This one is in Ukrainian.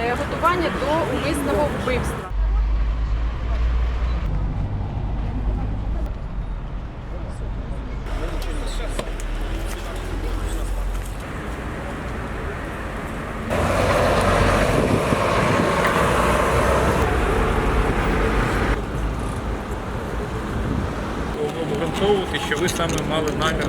Е, готування до умисного вбивства. Обґрунтовувати, що ви саме мали намір.